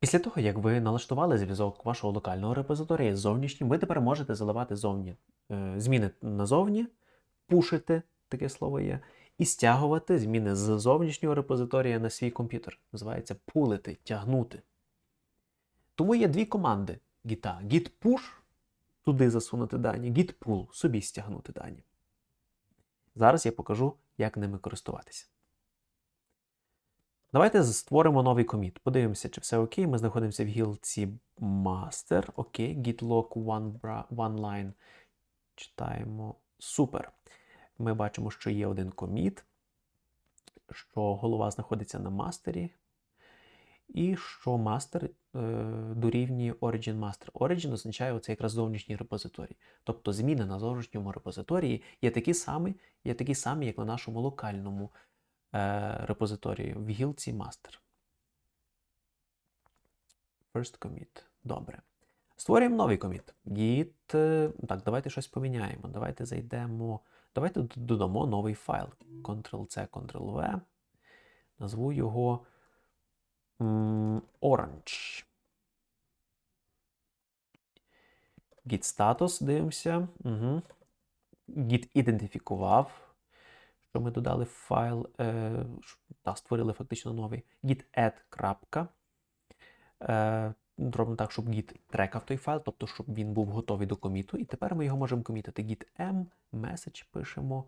Після того, як ви налаштували зв'язок вашого локального репозиторія з зовнішнім, ви тепер можете заливати зовні е, зміни назовні, пушити, таке слово є, і стягувати зміни з зовнішнього репозиторія на свій комп'ютер. Називається пулити, тягнути. Тому є дві команди гіта: git push туди засунути дані, git pull собі стягнути дані. Зараз я покажу, як ними користуватися. Давайте створимо новий коміт. Подивимося, чи все окей. Ми знаходимося в гілці master. Окей, git log one, one line. Читаємо. Супер. Ми бачимо, що є один коміт, що голова знаходиться на мастері, і що мастер е, дорівнює Origin Master. Origin означає оце якраз зовнішній репозиторій. Тобто зміни на зовнішньому репозиторії є такі самі, є такі самі, як на нашому локальному репозиторії в гілці master. First commit. Добре. Створюємо новий коміт. Git. е, Так, давайте щось поміняємо. Давайте зайдемо. Давайте додамо новий файл. Ctrl-C, Ctrl-V. Назву його Orange. Git status, дивимося. Угу. Git ідентифікував, що ми додали файл, е, та, створили фактично новий. Git add. Е, робимо так, щоб Git трекав той файл, тобто, щоб він був готовий до коміту. І тепер ми його можемо комітити. Git m, message пишемо.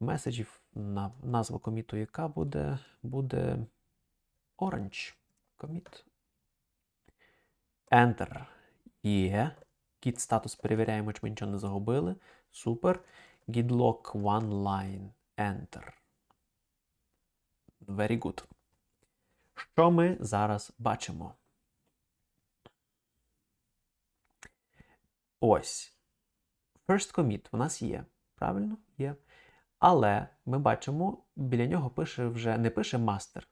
Меседжів на назва коміту, яка буде, буде Orange. Commit. Enter. Є. Git статус перевіряємо, чи ми нічого не загубили. Супер. Git log one line. Enter. Very good. Що ми зараз бачимо? Ось. First commit у нас є. Правильно? Є. Але ми бачимо, біля нього пише вже не пише master.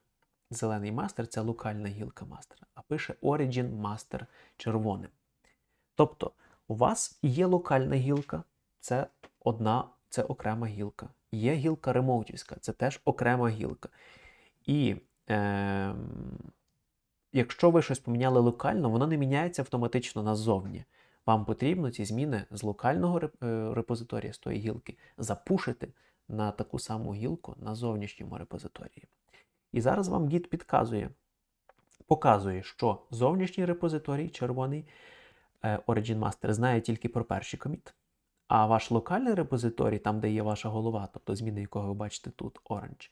Зелений master це локальна гілка master, а пише Origin Master червоним. Тобто, у вас є локальна гілка, це одна, це окрема гілка. Є гілка ремоутівська, це теж окрема гілка. І е, якщо ви щось поміняли локально, воно не міняється автоматично назовні. Вам потрібно ці зміни з локального е, репозиторія, з тої гілки, запушити на таку саму гілку на зовнішньому репозиторії. І зараз вам Git підказує, показує, що зовнішній репозиторій червоний е, Origin Master знає тільки про перший коміт. А ваш локальний репозиторій, там, де є ваша голова, тобто зміни, якого ви бачите тут, Orange,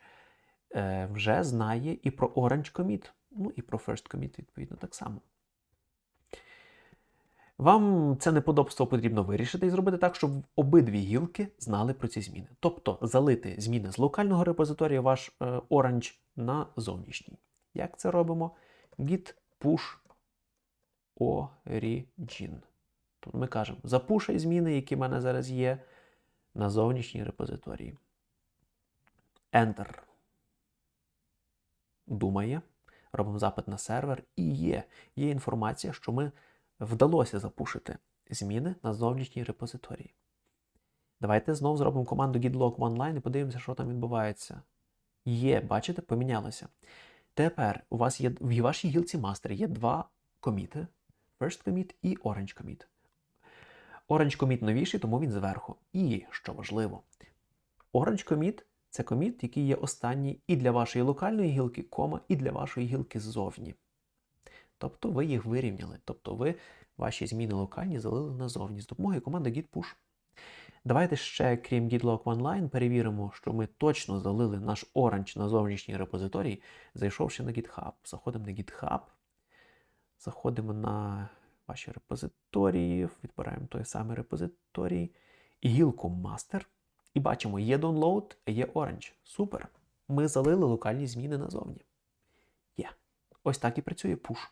е, вже знає і про Orange commit, ну і про First commit, відповідно, так само. Вам це неподобство потрібно вирішити і зробити так, щоб обидві гілки знали про ці зміни. Тобто залити зміни з локального репозиторія ваш е, Orange на зовнішній. Як це робимо? Git push origin. Тут ми кажемо, запушай зміни, які в мене зараз є, на зовнішній репозиторії. Enter. Думає. Робимо запит на сервер. І є. Є інформація, що ми вдалося запушити зміни на зовнішній репозиторії. Давайте знову зробимо команду git-log online і подивимося, що там відбувається. Є, бачите, помінялося. Тепер у вас є в вашій гілці master є два коміти: First commit і Orange commit. Orange commit новіший, тому він зверху. І, що важливо, Orange commit це коміт, який є останній і для вашої локальної гілки, кома, і для вашої гілки ззовні. Тобто ви їх вирівняли. Тобто ви ваші зміни локальні залили назовні з допомогою команди git push. Давайте ще, крім git-log online, перевіримо, що ми точно залили наш Orange на зовнішній репозиторій, зайшовши на GitHub. Заходимо на GitHub, заходимо на ваші репозиторії, відбираємо той самий репозиторій, і гілку Master. І бачимо, є download, є Orange. Супер. Ми залили локальні зміни назовні. Є. Ось так і працює push.